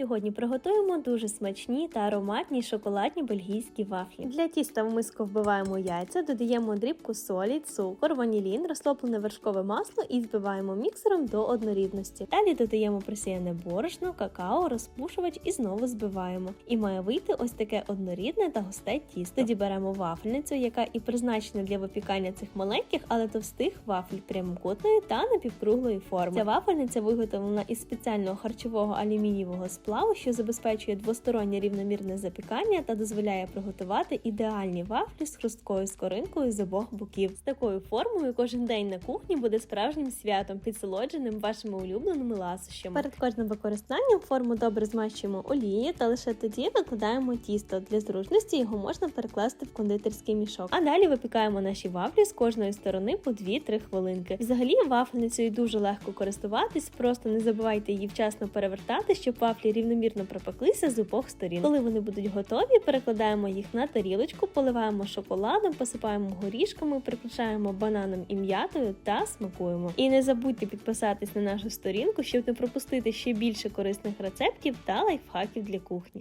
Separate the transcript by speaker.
Speaker 1: Сьогодні приготуємо дуже смачні та ароматні шоколадні бельгійські вафлі. Для тіста в миску вбиваємо яйця, додаємо дрібку солі, цукор, ванілін, розтоплене вершкове масло і збиваємо міксером до однорідності. Далі додаємо просіяне борошно, какао, розпушувач і знову збиваємо. І має вийти ось таке однорідне та густе тісто. Тоді беремо вафельницю, яка і призначена для випікання цих маленьких, але товстих вафель прямокутної та напівкруглої форми. Ця вафельниця виготовлена із спеціального харчового алюмінієвого сплаву, що забезпечує двостороннє рівномірне запікання та дозволяє приготувати ідеальні вафлі з хрусткою скоринкою з обох боків. З такою формою кожен день на кухні буде справжнім святом, підсолодженим вашими улюбленими ласощами. Перед кожним використанням форму добре змащуємо олією та лише тоді викладаємо тісто. Для зручності його можна перекласти в кондитерський мішок. А далі випікаємо наші вафлі з кожної сторони по 2-3 хвилинки. Взагалі вафельницею дуже легко користуватись, просто не забувайте її вчасно перевертати, щоб вафлі рівномірно пропеклися з обох сторін. Коли вони будуть готові, перекладаємо їх на тарілочку, поливаємо шоколадом, посипаємо горішками, приключаємо бананом і м'ятою та смакуємо. І не забудьте підписатись на нашу сторінку, щоб не пропустити ще більше корисних рецептів та лайфхаків для кухні.